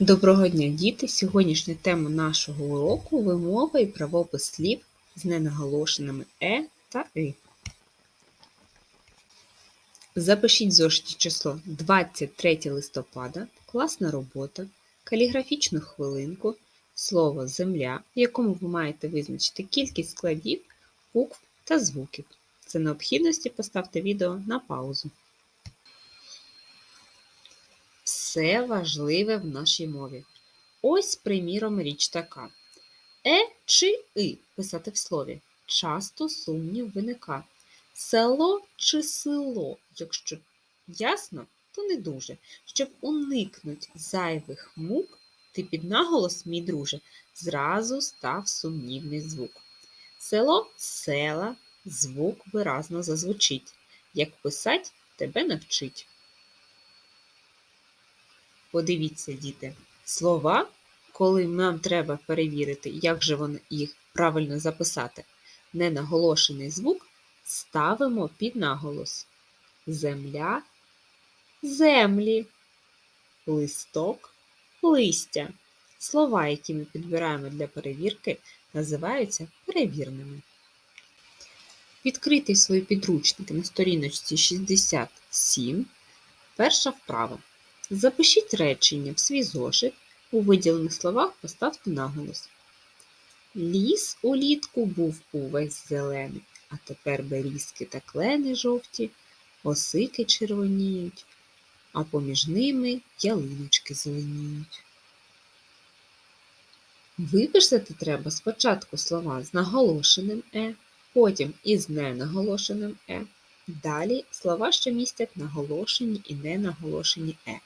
Доброго дня, діти! Сьогоднішня тема нашого уроку вимова і правопис слів з ненаголошеними е та и. Запишіть в зошиті число 23 листопада, класна робота, каліграфічну хвилинку, слово земля, в якому ви маєте визначити кількість складів, букв та звуків. За необхідності поставте відео на паузу. Все важливе в нашій мові. Ось, приміром, річ така. Е чи и писати в слові. Часто сумнів виника. Село чи село, якщо ясно, то не дуже. Щоб уникнуть зайвих мук, ти під наголос, мій друже, зразу став сумнівний звук. Село села, звук виразно зазвучить. Як писать, тебе навчить. Подивіться, діти, слова, коли нам треба перевірити, як же вони їх правильно записати, ненаголошений звук ставимо під наголос. Земля, землі, листок, листя. Слова, які ми підбираємо для перевірки, називаються перевірними. Відкрийте свої підручники на сторіночці 67. Перша вправа. Запишіть речення в свій зошит, у виділених словах поставте наголос. Ліс улітку був увесь зелений, а тепер берізки та клени жовті, осики червоніють, а поміж ними ялиночки зеленіють. Виписати треба спочатку слова з наголошеним е, потім із ненаголошеним е. Далі слова, що містять наголошені і ненаголошені е.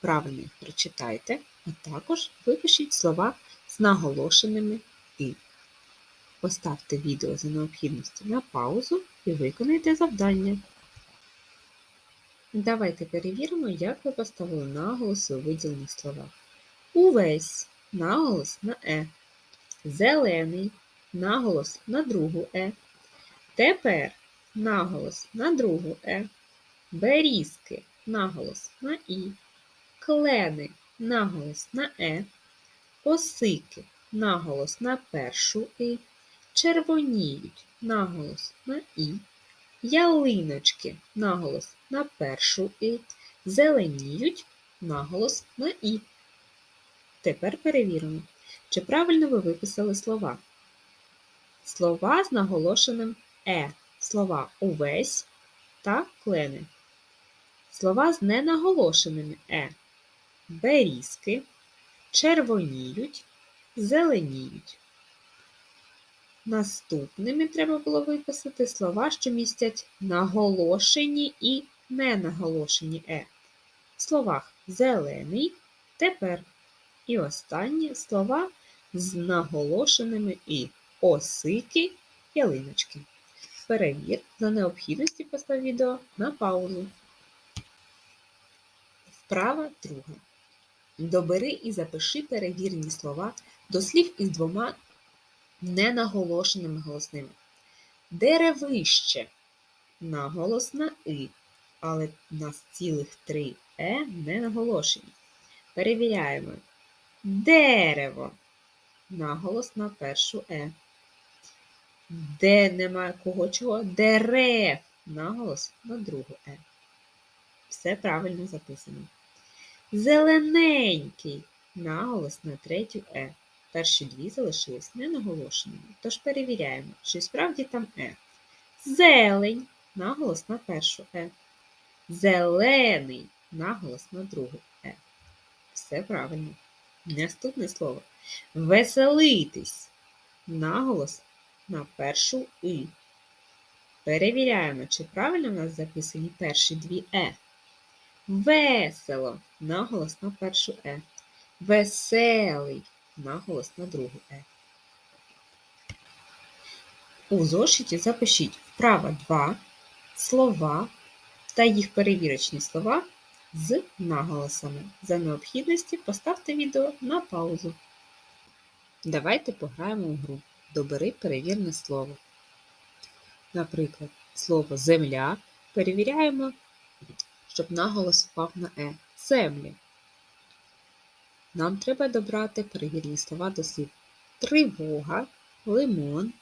Правильно їх прочитайте, а також випишіть слова з наголошеними і. Поставте відео за необхідності на паузу і виконайте завдання. Давайте перевіримо, як ви поставили наголоси у виділених словах. Увесь наголос на Е. Зелений наголос на другу Е. Тепер наголос на другу Е. Берізки наголос на І клени наголос на Е, осики наголос на першу І, червоніють наголос на І, ялиночки наголос на першу І, зеленіють наголос на І. Тепер перевіримо, чи правильно ви виписали слова. Слова з наголошеним Е, слова увесь та клени. Слова з ненаголошеними Е берізки, червоніють, зеленіють. Наступними треба було виписати слова, що містять наголошені і ненаголошені е. В словах зелений, тепер. І останні слова з наголошеними і осики, ялиночки. Перевір за необхідності постав відео на паузу. Вправа друга. Добери і запиши перевірені слова до слів із двома ненаголошеними голосними. Деревище наголос на И, але нас цілих три Е не наголошені. Перевіряємо. Дерево. Наголос на першу Е. Де немає кого чого? Дерев. Наголос на другу Е. Все правильно записано. Зелененький наголос на третю Е. Перші дві залишились ненаголошеними. Тож перевіряємо, чи справді там Е. Зелень наголос на першу Е. Зелений наголос на другу Е. Все правильно. Наступне слово. Веселитись. Наголос на першу И. Перевіряємо, чи правильно в нас записані перші дві Е. Весело наголос на першу Е. Веселий наголос на другу Е. У зошиті запишіть вправа 2 слова та їх перевірочні слова з наголосами. За необхідності поставте відео на паузу. Давайте пограємо у гру. Добери перевірне слово. Наприклад, слово земля перевіряємо щоб наголос впав на Е. Землі. Нам треба добрати перевірні слова до слів тривога, лимон,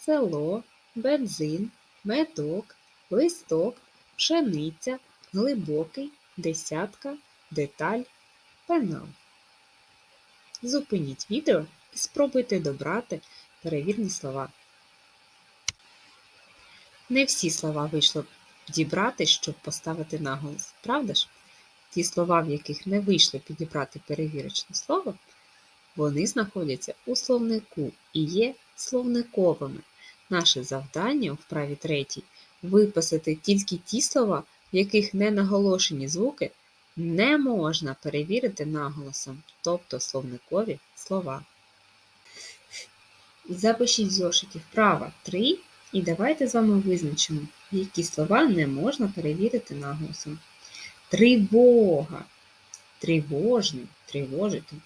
село, бензин, медок, листок, пшениця, глибокий, десятка, деталь, пенал. Зупиніть відео і спробуйте добрати перевірні слова. Не всі слова вийшло дібрати, щоб поставити наголос, правда ж? Ті слова, в яких не вийшло підібрати перевірочне слово, вони знаходяться у словнику і є словниковими. Наше завдання у вправі третій виписати тільки ті слова, в яких не наголошені звуки не можна перевірити наголосом, тобто словникові слова. Запишіть в зошиті вправа 3 і давайте з вами визначимо, які слова не можна перевірити наголосом. Тривога. Тривожний, тривожити.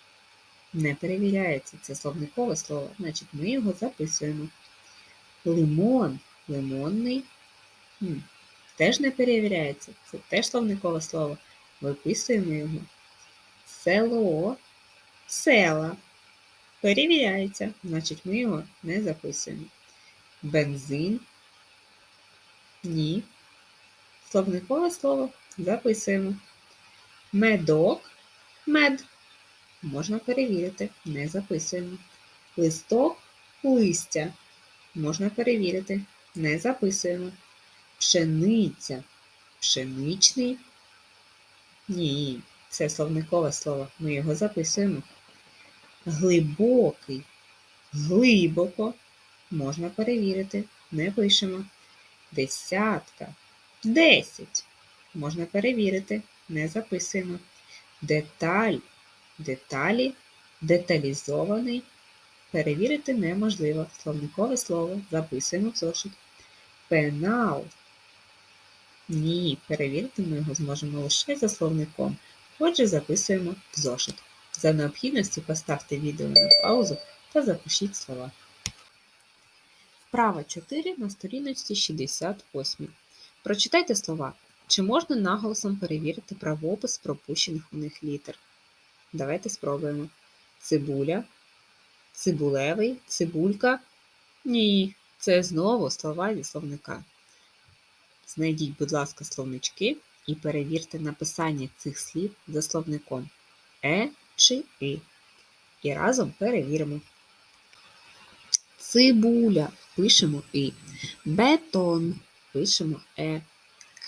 Не перевіряється. Це словникове слово, значить ми його записуємо. Лимон, лимонний. Теж не перевіряється. Це теж словникове слово. Виписуємо його. Село, села. Перевіряється, значить ми його не записуємо. Бензин. Ні. Словникове слово записуємо. Медок, мед. Можна перевірити, не записуємо. Листок, листя. Можна перевірити, не записуємо. Пшениця, пшеничний. Ні, це словникове слово. Ми його записуємо. Глибокий, глибоко. Можна перевірити, не пишемо. Десятка, десять. Можна перевірити, не записуємо. Деталь, деталі, деталізований. Перевірити неможливо. Словникове слово записуємо в зошит. Пенал. Ні, перевірити ми його зможемо лише за словником. Отже, записуємо в зошит. За необхідності поставте відео на паузу та запишіть слова. Вправа 4 на сторіночці 68. Прочитайте слова. Чи можна наголосом перевірити правопис пропущених у них літер? Давайте спробуємо. Цибуля, цибулевий, цибулька. Ні, це знову слова зі словника. Знайдіть, будь ласка, словнички і перевірте написання цих слів за словником е чи и. І разом перевіримо. Цибуля пишемо і. Бетон пишемо е.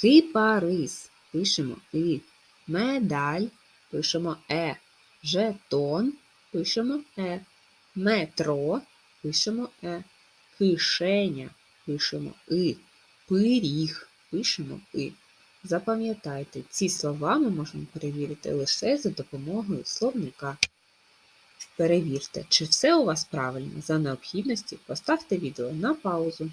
Кипарис пишемо і. Медаль пишемо е. Жетон пишемо е. Метро пишемо е. Кишеня пишемо и. Пиріг пишемо и. Запам'ятайте, ці слова ми можемо перевірити лише за допомогою словника. Перевірте, чи все у вас правильно. За необхідності поставте відео на паузу.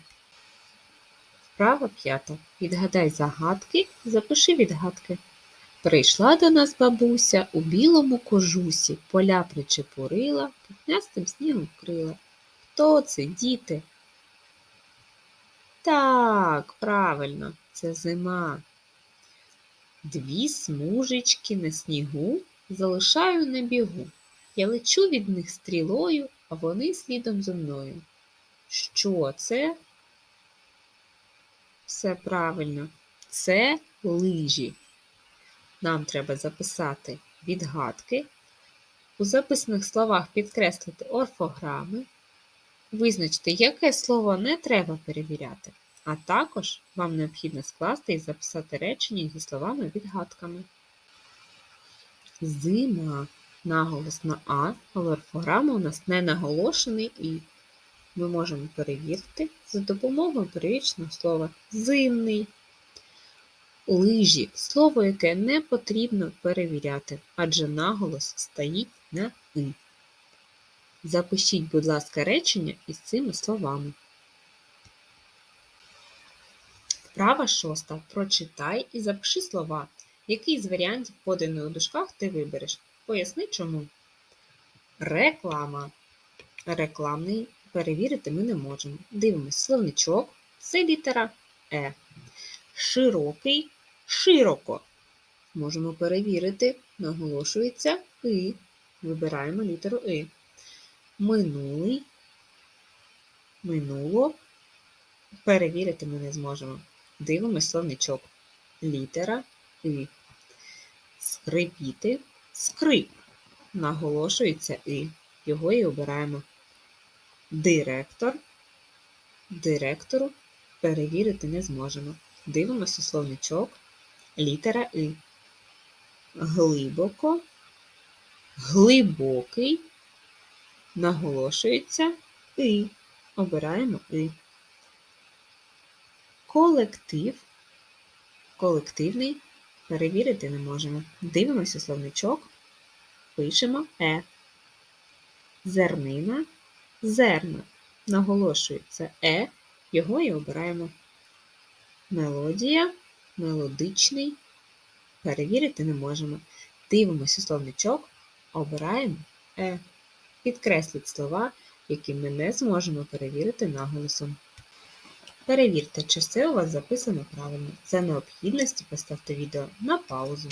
Вправа п'ята. Відгадай загадки, запиши відгадки. Прийшла до нас бабуся у білому кожусі, поля причепурила, пухнястим снігом вкрила. Хто це, діти? Так, правильно, це зима. Дві смужечки на снігу залишаю на бігу. Я лечу від них стрілою, а вони слідом зо мною. Що це? Все правильно. Це лижі. Нам треба записати відгадки, у записаних словах підкреслити орфограми, визначити, яке слово не треба перевіряти, а також вам необхідно скласти і записати речення зі словами-відгадками. Зима. Наголос на А, але орфограма у нас не наголошений і ми можемо перевірити за допомогою перевірочного слова зимний. Лижі слово, яке не потрібно перевіряти, адже наголос стоїть на «и». Запишіть, будь ласка, речення із цими словами. Вправа шоста. Прочитай і запиши слова. Який з варіантів, поданий у дужках, ти вибереш? Поясни чому. Реклама. Рекламний перевірити ми не можемо. Дивимось словничок. Це літера Е. Широкий широко. Можемо перевірити, наголошується И. Вибираємо літеру И. Минулий. Минуло. Перевірити ми не зможемо. Дивимось словничок. Літера И. Скрипіти. Скрип. Наголошується І. Його і обираємо. Директор. Директору перевірити не зможемо. Дивимося словничок. Літера И. Глибоко. Глибокий. Наголошується І. Обираємо І. Колектив. Колективний. Перевірити не можемо. Дивимося словничок. Пишемо Е. Зернина. Зерна. Наголошується Е. Його і обираємо. Мелодія. Мелодичний. Перевірити не можемо. Дивимося словничок. Обираємо Е. Підкресліть слова, які ми не зможемо перевірити наголосом. Перевірте, чи все у вас записано правильно. За необхідності поставте відео на паузу.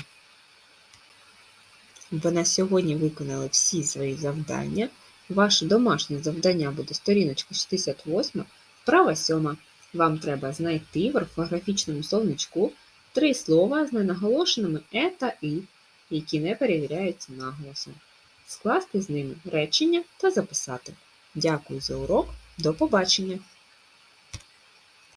Ви на сьогодні виконали всі свої завдання. Ваше домашнє завдання буде сторіночка 68, вправа 7. Вам треба знайти в орфографічному словничку три слова з ненаголошеними е та і, які не перевіряються наголосом. Скласти з ними речення та записати. Дякую за урок. До побачення!